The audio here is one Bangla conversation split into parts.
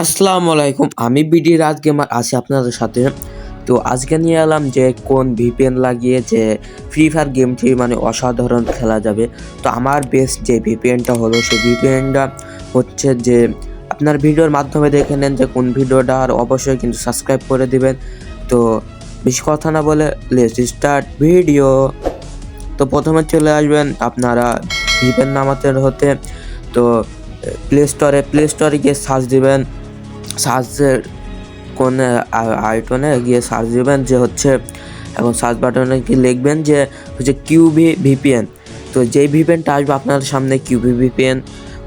আসসালামু আলাইকুম, আমি বিডি রাজ গেমার, আছি আপনাদের সাথে। তো আজকে নিয়ে এলাম যে কোন ভিপিএন লাগিয়ে যে ফ্রি ফায়ার গেমটি মানে অসাধারণ খেলা যাবে। তো আমার বেস্ট যে ভিপিএনটা হলো সেই ভিপিএনটা হচ্ছে যে আপনার ভিডিওর মাধ্যমে দেখে নেন যে কোন ভিডিওটা, আর অবশ্যই কিন্তু সাবস্ক্রাইব করে দিবেন। তো বেশি কথা না বলে লেটস স্টার্ট ভিডিও তো প্রথমে চলে আসবেন আপনারা ভিপেন নামাতে হতে। তো প্লে স্টোরে প্লে স্টোরে গিয়ে সার্চ দিবেন। সার্চের কোন আইটনে গিয়ে সার্চ দিবেন যে হচ্ছে, এখন সার্চ বাটনে কি লিখবেন যে হচ্ছে কিউবি ভিপিএন। তো যেই ভিপিএনটা আসবে আপনাদের সামনে, কিউবি ভিপিএন,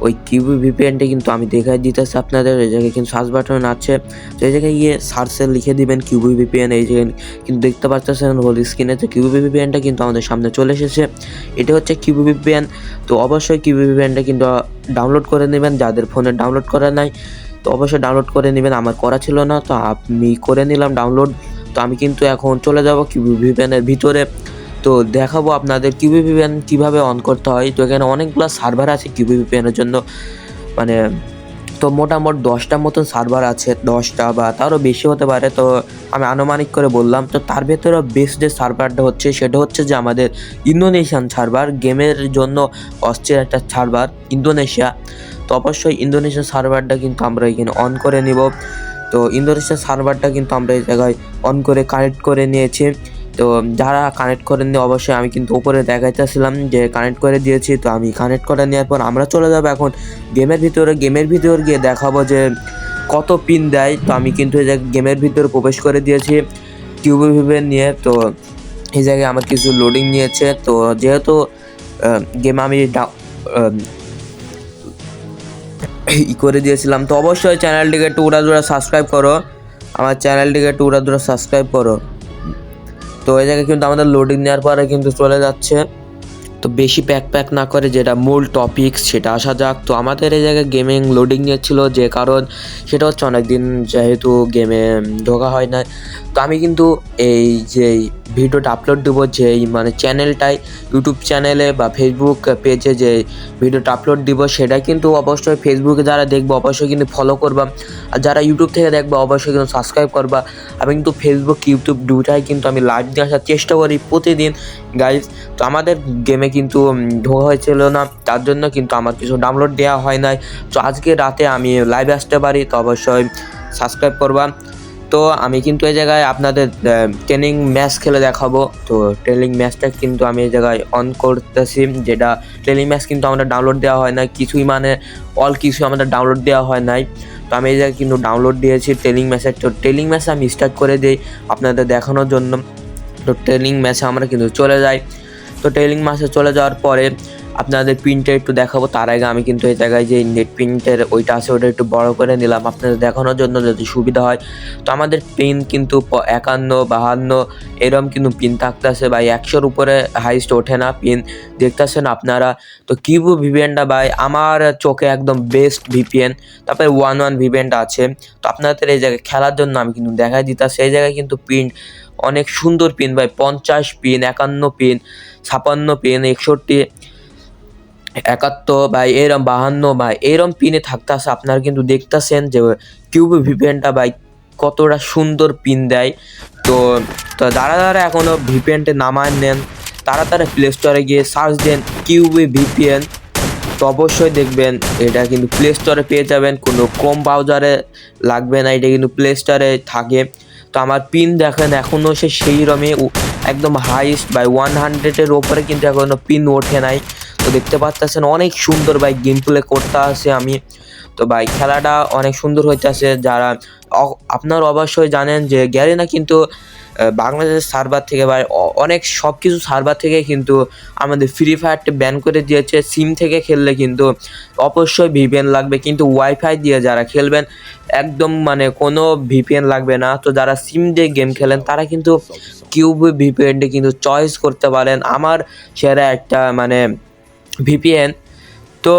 ওই কিউবি ভিপিএনটা কিন্তু আমি দেখাই দিতেছি আপনাদের, এই জায়গায় কিন্তু সার্চ বাটন আছে। তো এই জায়গায় গিয়ে সার্চে লিখে দিবেন কিউবি ভিপিএন, এই জায়গায় কিন্তু দেখতে পাচ্ছেন হোল স্ক্রিনে তো কিউবি ভিপিএনটা কিন্তু আমাদের সামনে চলে এসেছে। এটা হচ্ছে কিউবি ভিপিএন, তো অবশ্যই কিউবি ভিপিএনটা কিন্তু ডাউনলোড করে নেবেন, যাদের ফোনে ডাউনলোড করা নাই। তো অবশ্যই ডাউনলোড করে নেবেন। আমার করা ছিল না, তো আমি করে নিলাম ডাউনলোড তো আমি কিন্তু এখন চলে যাব কিউবি ভিভেনের ভিতরে। তো দেখাবো আপনাদের কিউবি ভিভেন কীভাবে অন করতে হয়। তো এখানে অনেকগুলো সার্ভার আছে কিউবি ভিভেনের জন্য। মানে তো মোটামুটি দশটার মতন সার্ভার আছে, দশটা বা তারও বেশি হতে পারে তো আমি আনুমানিক করে বললাম। তো তার ভেতরে বেস্ট যে সার্ভারটা হচ্ছে সেটা হচ্ছে যে আমাদের ইন্দোনেশিয়ান সার্ভার গেমের জন্য অস্থির একটা সার্ভার ইন্দোনেশিয়া। তো অবশ্যই ইন্দোনেশিয়ান সার্ভারটা কিন্তু আমরা এখানে অন করে নিব। তো ইন্দোনেশিয়ার সার্ভারটা কিন্তু আমরা এই জায়গায় অন করে কানেক্ট করে নিয়েছি। তো যারা কানেক্ট করেননি, অবশ্যই আমি কিন্তু উপরে দেখাইতেছিলাম যে কানেক্ট করে দিয়েছি, তো আমি কানেক্ট করে নেওয়ার পর আমরা চলে যাব এখন গেমের ভিতরে। গেমের ভিতর গিয়ে দেখাবো যে কত পিন দেয়, তো আমি কিন্তু এই জায়গায় গেমের ভিতরে প্রবেশ করে দিয়েছি কিউবি ভিভেন নিয়ে। তো এই জায়গায় আমার কিছু লোডিং নিয়েছে, তো যেহেতু গেম আমি ই করে দিয়েছিলাম, তো অবশ্যই চ্যানেলটিকে উড়া দুরা সাবস্ক্রাইব করো। আমার চ্যানেলটিকে উড়া দুরা সাবস্ক্রাইব করো। তো এই জায়গায় কিন্তু আমাদের লোডিং নেওয়ার পরে কিন্তু চলে যাচ্ছে। তো বেশি প্যাক প্যাক না করে যেটা মূল টপিক সেটা আসা যাক। তো আমাদের এই জায়গায় গেমিং লোডিং নিয়েছিল যে কারণ সেটা হচ্ছে অনেক দিন যেহেতু গেমে ঢোকা হয় না তো আমি কিন্তু এই যে ভিডিওটা আপলোড দেবো যেই মানে চ্যানেলটাই ইউটিউব চ্যানেলে বা ফেসবুক পেজে যে ভিডিওটা আপলোড দিব সেটা কিন্তু অবশ্যই ফেসবুকে যারা দেখব অবশ্যই কিন্তু ফলো করবা। আর যারা ইউটিউব থেকে দেখবা অবশ্যই কিন্তু সাবস্ক্রাইব করবা। আমি কিন্তু ফেসবুক ইউটিউব দুটাই কিন্তু আমি লাইভ দিয়ে আসার চেষ্টা করি প্রতিদিন। গাইজ তো আমাদের গেমে কিন্তু ঢোকা হয়েছিল না। তার জন্য কিন্তু আমার কিছু ডাউনলোড দেওয়া হয় নাই। তো আজকে রাতে আমি লাইভে আসতে পারি, তো অবশ্যই সাবস্ক্রাইব করবা। তো আমি কিন্তু এই জায়গায় আপনাদের ট্রেনিং ম্যাচ খেলে দেখাবো। তো ট্রেনিং ম্যাচটা কিন্তু আমি এই জায়গায় অন করতেছি, যেটা ট্রেনিং ম্যাচ কিন্তু আমাদের ডাউনলোড দেওয়া হয় না কিছুই মানে অল কিছু আমাদের ডাউনলোড দেওয়া হয় নাই। তো আমি এই জায়গায় কিন্তু ডাউনলোড দিয়েছি ট্রেনিং ম্যাচের তো ট্রেনিং ম্যাচ আমি স্টার্ট করে দিই আপনাদের দেখানোর জন্য। তো ট্রেনিং ম্যাচে আমরা কিন্তু চলে যাই। তো টেলিং মাসে চলে যাওয়ার পরে আপনাদের প্রিন্টটা একটু দেখাবো, তার আগে আমি কিন্তু এই জায়গায় যে নেট প্রিন্টের ওইটা আছে, ওটা একটু বড় করে নিলাম আপনাদের দেখানোর জন্য যদি সুবিধা হয়। তো আমাদের পিন কিন্তু একান্ন, বাহান্ন, এরম কিন্তু পিন থাকতেছে ভাই, একশোর উপরে হাইস্ট ওঠে না পিন দেখতেছেন আপনারা। তো কিবু ভিপিএনটা ভাই, আমার চোখে একদম বেস্ট ভিপিএন তারপরে ওয়ান ওয়ান ভিপিএনটা আছে। তো আপনাদের এই জায়গায় খেলার জন্য আমি কিন্তু দেখাই দিতেছি, এই জায়গায় কিন্তু পিন অনেক সুন্দর পিন ভাই, পঞ্চাশ পিন একান্ন পিন ছাপান্ন পিন একষট্টি একাত্তর বা এরম বাহান্ন বা এরম পিনে থাকতেছে। আপনারা কিন্তু দেখতেছেন যে কিউব ভিপেনটা ভাই কতটা সুন্দর পিন দেয়। তো যারা যারা এখনও ভিপিএনটে নামায় নেন, তারা তারা প্লে স্টোরে গিয়ে সার্চ দেন কিউবি ভিপিএন তো অবশ্যই দেখবেন, এটা কিন্তু প্লে স্টোরে পেয়ে যাবেন। কোনো কম ব্রাউজারে লাগবে না, এটা কিন্তু প্লে স্টোরে থাকে। তো আমার পিন দেখেন এখনও সে সেই রমে একদম হাইস্ট বাই ওয়ান হান্ড্রেডের ওপরে কিন্তু এখনও পিন ওঠে নাই। তো দেখতে পাচ্ছেন অনেক সুন্দর ভাই গেম প্লে করতে আসে আমি। তো ভাই খেলাটা অনেক সুন্দর হইতেছে যারা আপনারা অবশ্যই জানেন যে গ্যারেনা কিন্তু আহ, বাংলাদেশ সার্ভার থেকে ভাই অনেক সব কিছু সার্ভার থেকে কিন্তু আমাদের ফ্রি ফায়ারটা ব্যান করে দিয়েছে। সিম থেকে খেললে কিন্তু অবশ্যই ভিপিএন লাগবে। কিন্তু ওয়াইফাই দিয়ে যারা খেলবেন একদম মানে কোনো ভিপিএন লাগবে না। তো যারা সিম দিয়ে গেম খেলেন তারা কিন্তু কিউব ভিপিএনটা কিন্তু চয়েস করতে পারেন। আমার সেরা একটা মানে ভিপিএন তো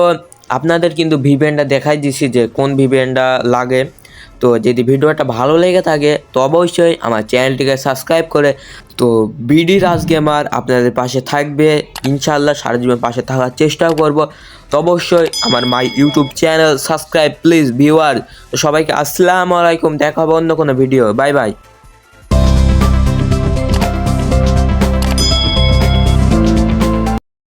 আপনাদের কিন্তু ভিপিএনটা দেখাই দিছি যে কোন ভিপিএনটা লাগে। তো যদি ভিডিওটা ভালো লেগে থাকে, তো অবশ্যই আমার চ্যানেলটিকে সাবস্ক্রাইব করে, তো বিডি রাজ গেমার আপনাদের পাশে থাকবে। ইনশাল্লাহ সারা জীবন পাশে থাকার চেষ্টাও করব। তো অবশ্যই আমার my YouTube channel subscribe please viewer তো সবাইকে আসসালামু আলাইকুম, দেখা হবে অন্য কোনো ভিডিও। Bye bye.